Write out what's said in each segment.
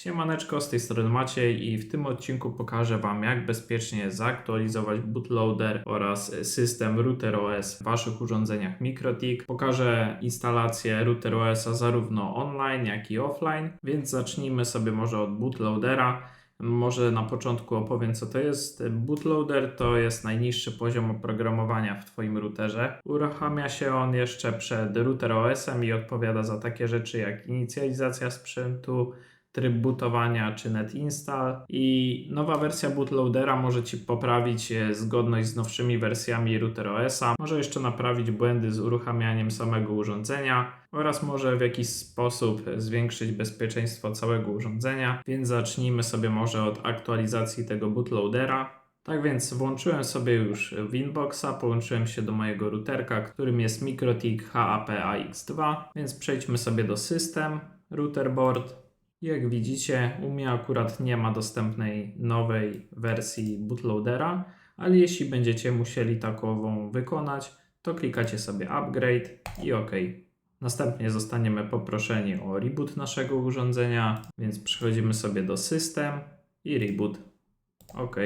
Siemaneczko, z tej strony Maciej i w tym odcinku pokażę Wam jak bezpiecznie zaktualizować bootloader oraz system RouterOS w Waszych urządzeniach MikroTik. Pokażę instalację RouterOS-a zarówno online jak i offline, więc zacznijmy sobie może od bootloadera. Może na początku opowiem, co to jest. Bootloader to jest najniższy poziom oprogramowania w Twoim routerze. Uruchamia się on jeszcze przed router OS-em i odpowiada za takie rzeczy jak inicjalizacja sprzętu, tryb bootowania czy net install i nowa wersja bootloadera może Ci poprawić e, zgodność z nowszymi wersjami router OS-a, może jeszcze naprawić błędy z uruchamianiem samego urządzenia oraz może w jakiś sposób zwiększyć bezpieczeństwo całego urządzenia, więc zacznijmy sobie może od aktualizacji tego bootloadera. Tak więc włączyłem sobie już Winboxa, połączyłem się do mojego routerka, którym jest MikroTik HAP-AX2, więc przejdźmy sobie do system, routerboard, jak widzicie, u mnie akurat nie ma dostępnej nowej wersji bootloadera, ale jeśli będziecie musieli takową wykonać, to klikacie sobie upgrade i OK. Następnie zostaniemy poproszeni o reboot naszego urządzenia, więc przechodzimy sobie do system i reboot. OK.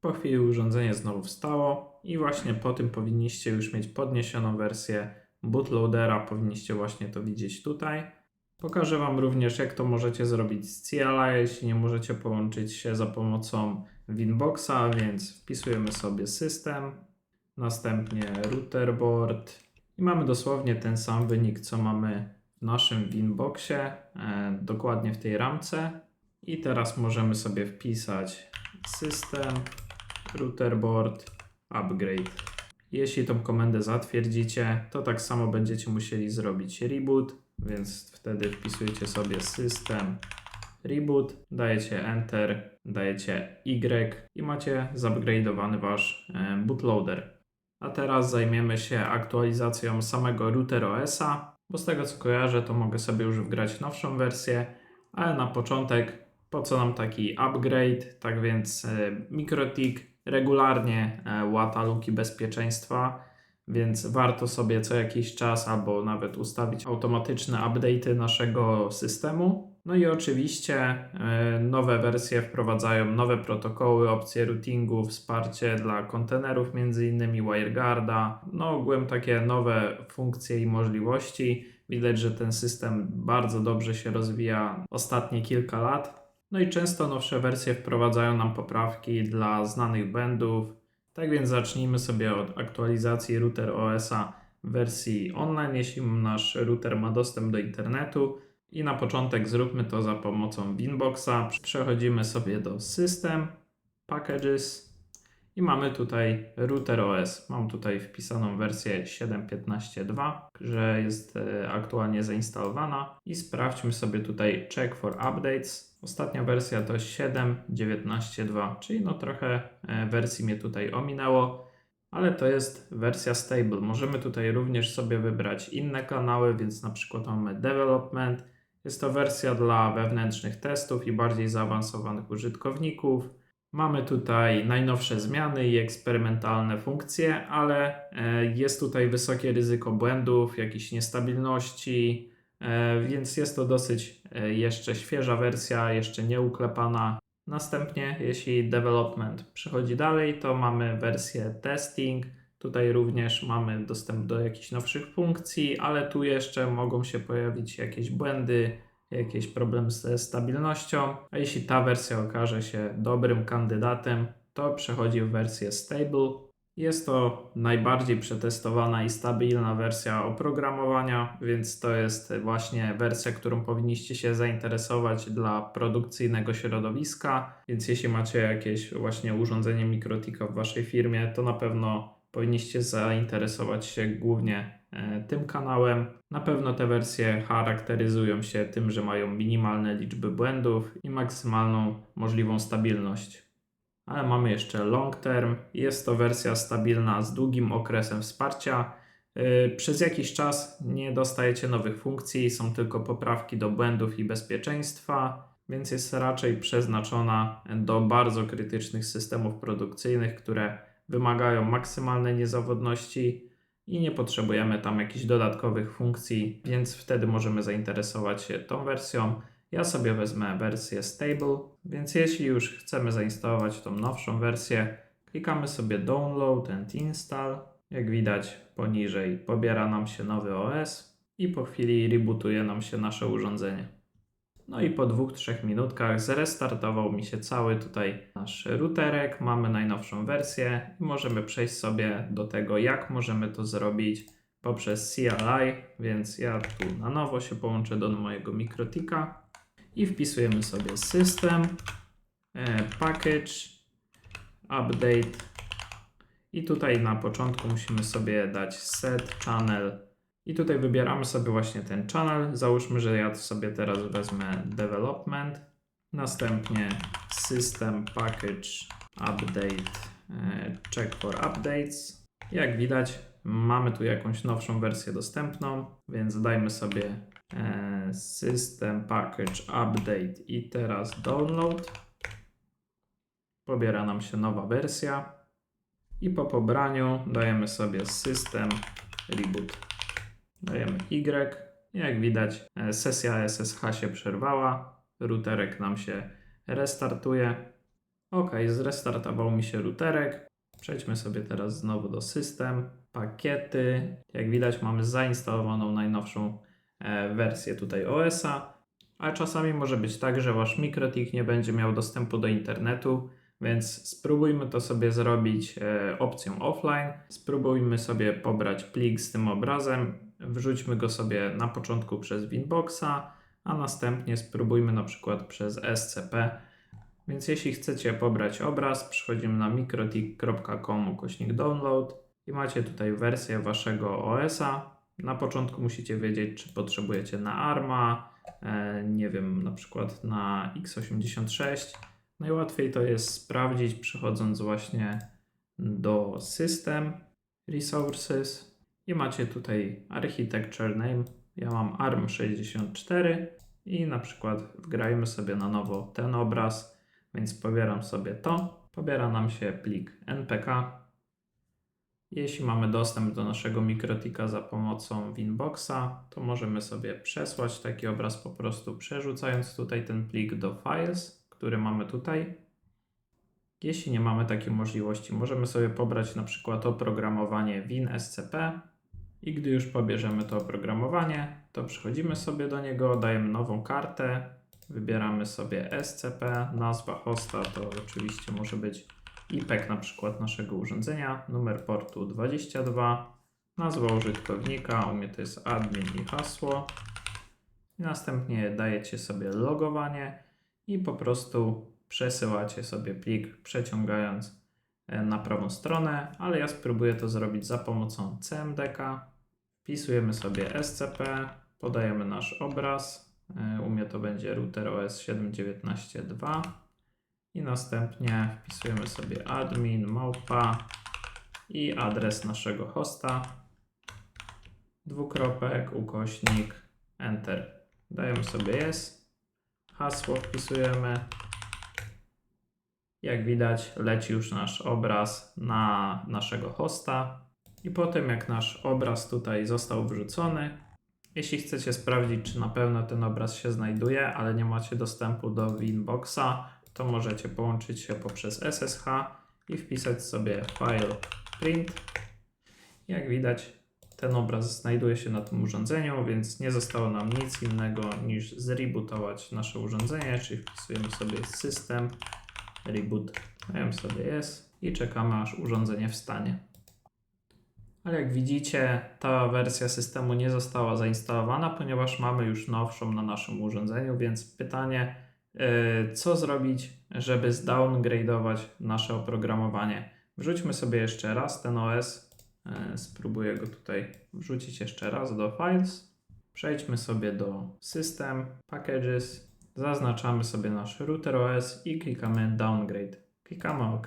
Po chwili urządzenie znowu wstało i właśnie po tym powinniście już mieć podniesioną wersję bootloadera. Powinniście właśnie to widzieć tutaj. Pokażę Wam również, jak to możecie zrobić z CLI, jeśli nie możecie połączyć się za pomocą Winboxa, więc wpisujemy sobie system, następnie routerboard i mamy dosłownie ten sam wynik, co mamy w naszym Winboxie, e, dokładnie w tej ramce. I teraz możemy sobie wpisać system, routerboard, upgrade. Jeśli tą komendę zatwierdzicie, to tak samo będziecie musieli zrobić reboot, więc wtedy wpisujecie sobie system reboot, dajecie enter, dajecie Y i macie zupgrade'owany wasz e, bootloader. A teraz zajmiemy się aktualizacją samego router OS-a, bo z tego co kojarzę, to mogę sobie już wgrać nowszą wersję, ale na początek po co nam taki upgrade? Tak więc e, MikroTik regularnie e, łata luki bezpieczeństwa więc warto sobie co jakiś czas albo nawet ustawić automatyczne update'y naszego systemu. No i oczywiście e, nowe wersje wprowadzają nowe protokoły, opcje routingu, wsparcie dla kontenerów, m.in. WireGuarda, no ogółem takie nowe funkcje i możliwości. Widać, że ten system bardzo dobrze się rozwija ostatnie kilka lat. No i często nowsze wersje wprowadzają nam poprawki dla znanych błędów, tak więc zacznijmy sobie od aktualizacji router OS-a w wersji online, jeśli nasz router ma dostęp do internetu. I na początek zróbmy to za pomocą Winboxa. Przechodzimy sobie do System, Packages i mamy tutaj router OS. Mam tutaj wpisaną wersję 7.15.2, że jest e, aktualnie zainstalowana. I sprawdźmy sobie tutaj Check for Updates. Ostatnia wersja to 7.19.2, czyli no trochę e, wersji mnie tutaj ominęło, ale to jest wersja stable. Możemy tutaj również sobie wybrać inne kanały, więc na przykład mamy development. Jest to wersja dla wewnętrznych testów i bardziej zaawansowanych użytkowników. Mamy tutaj najnowsze zmiany i eksperymentalne funkcje, ale e, jest tutaj wysokie ryzyko błędów, jakichś niestabilności, E, więc jest to dosyć e, jeszcze świeża wersja, jeszcze nie uklepana. Następnie, jeśli development przechodzi dalej, to mamy wersję testing. Tutaj również mamy dostęp do jakichś nowszych funkcji, ale tu jeszcze mogą się pojawić jakieś błędy, jakieś problemy ze stabilnością. A jeśli ta wersja okaże się dobrym kandydatem, to przechodzi w wersję stable. Jest to najbardziej przetestowana i stabilna wersja oprogramowania, więc to jest właśnie wersja, którą powinniście się zainteresować dla produkcyjnego środowiska. Więc jeśli macie jakieś właśnie urządzenie mikrotika w waszej firmie, to na pewno powinniście zainteresować się głównie tym kanałem. Na pewno te wersje charakteryzują się tym, że mają minimalne liczby błędów i maksymalną możliwą stabilność ale mamy jeszcze long term. Jest to wersja stabilna z długim okresem wsparcia. Y, przez jakiś czas nie dostajecie nowych funkcji, są tylko poprawki do błędów i bezpieczeństwa, więc jest raczej przeznaczona do bardzo krytycznych systemów produkcyjnych, które wymagają maksymalnej niezawodności i nie potrzebujemy tam jakichś dodatkowych funkcji, więc wtedy możemy zainteresować się tą wersją. Ja sobie wezmę wersję stable, więc jeśli już chcemy zainstalować tą nowszą wersję, klikamy sobie download and install. Jak widać poniżej pobiera nam się nowy OS i po chwili rebootuje nam się nasze urządzenie. No i po 2-3 minutkach zrestartował mi się cały tutaj nasz routerek, mamy najnowszą wersję. I możemy przejść sobie do tego, jak możemy to zrobić poprzez CLI, więc ja tu na nowo się połączę do mojego mikrotika i wpisujemy sobie system, e, package, update. I tutaj na początku musimy sobie dać set channel i tutaj wybieramy sobie właśnie ten channel. Załóżmy, że ja sobie teraz wezmę development, następnie system package update e, check for updates. Jak widać, mamy tu jakąś nowszą wersję dostępną, więc dajmy sobie e, system package update i teraz download. Pobiera nam się nowa wersja i po pobraniu dajemy sobie system reboot. Dajemy Y. Jak widać, e, sesja SSH się przerwała, routerek nam się restartuje. Ok, zrestartował mi się routerek. Przejdźmy sobie teraz znowu do system, pakiety. Jak widać, mamy zainstalowaną najnowszą e, wersję tutaj OS-a, a czasami może być tak, że wasz mikrotik nie będzie miał dostępu do internetu. Więc spróbujmy to sobie zrobić e, opcją offline. Spróbujmy sobie pobrać plik z tym obrazem, wrzućmy go sobie na początku przez Winboxa, a następnie spróbujmy na przykład przez SCP. Więc jeśli chcecie pobrać obraz, przychodzimy na mikrotik.com ukośnik download i macie tutaj wersję waszego OS-a. Na początku musicie wiedzieć, czy potrzebujecie na ARMA, e, nie wiem, na przykład na x86. Najłatwiej to jest sprawdzić, przychodząc właśnie do System, Resources i macie tutaj Architecture Name. Ja mam ARM64 i na przykład wgrajmy sobie na nowo ten obraz, więc pobieram sobie to. Pobiera nam się plik NPK. Jeśli mamy dostęp do naszego mikrotika za pomocą Winboxa, to możemy sobie przesłać taki obraz po prostu przerzucając tutaj ten plik do Files, który mamy tutaj. Jeśli nie mamy takiej możliwości, możemy sobie pobrać na przykład oprogramowanie WinSCP i gdy już pobierzemy to oprogramowanie, to przechodzimy sobie do niego, dajemy nową kartę, wybieramy sobie SCP, nazwa hosta to oczywiście może być IPek na przykład naszego urządzenia, numer portu 22, nazwa użytkownika, u mnie to jest admin i hasło. I następnie dajecie sobie logowanie i po prostu przesyłacie sobie plik przeciągając na prawą stronę, ale ja spróbuję to zrobić za pomocą CMDK. Wpisujemy sobie SCP, podajemy nasz obraz. E, U mnie to będzie router OS 7.19.2 i następnie wpisujemy sobie admin, małpa i adres naszego hosta. Dwukropek, ukośnik, enter. Dajemy sobie yes. Hasło wpisujemy. Jak widać, leci już nasz obraz na naszego hosta. I po tym, jak nasz obraz tutaj został wrzucony, jeśli chcecie sprawdzić, czy na pewno ten obraz się znajduje, ale nie macie dostępu do Winboxa, to możecie połączyć się poprzez SSH i wpisać sobie file print. Jak widać, ten obraz znajduje się na tym urządzeniu, więc nie zostało nam nic innego niż zrebootować nasze urządzenie, czyli wpisujemy sobie system reboot, sobie yes i czekamy aż urządzenie wstanie. Ale jak widzicie, ta wersja systemu nie została zainstalowana, ponieważ mamy już nowszą na naszym urządzeniu, więc pytanie, yy, co zrobić, żeby zdowngrade'ować nasze oprogramowanie. Wrzućmy sobie jeszcze raz ten OS, yy, spróbuję go tutaj wrzucić jeszcze raz do Files. Przejdźmy sobie do System, Packages, zaznaczamy sobie nasz router OS i klikamy Downgrade. Klikamy OK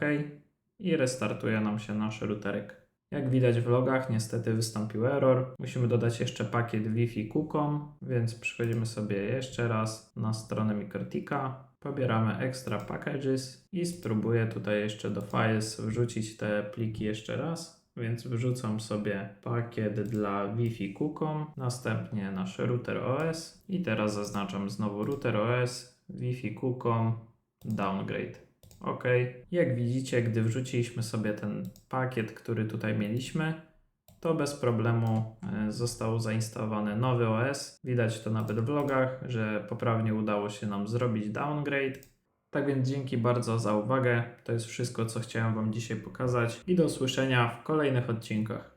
i restartuje nam się nasz routerek. Jak widać w logach, niestety wystąpił error. Musimy dodać jeszcze pakiet Wi-Fi KuCom, więc przechodzimy sobie jeszcze raz na stronę Mikrotika. Pobieramy Extra Packages i spróbuję tutaj jeszcze do Files wrzucić te pliki jeszcze raz. Więc wrzucam sobie pakiet dla Wi-Fi Kukom, następnie nasz router OS i teraz zaznaczam znowu router OS, Wi-Fi Kukom, downgrade. OK. Jak widzicie, gdy wrzuciliśmy sobie ten pakiet, który tutaj mieliśmy, to bez problemu e, został zainstalowany nowy OS. Widać to nawet w logach, że poprawnie udało się nam zrobić downgrade. Tak więc dzięki bardzo za uwagę. To jest wszystko, co chciałem Wam dzisiaj pokazać i do usłyszenia w kolejnych odcinkach.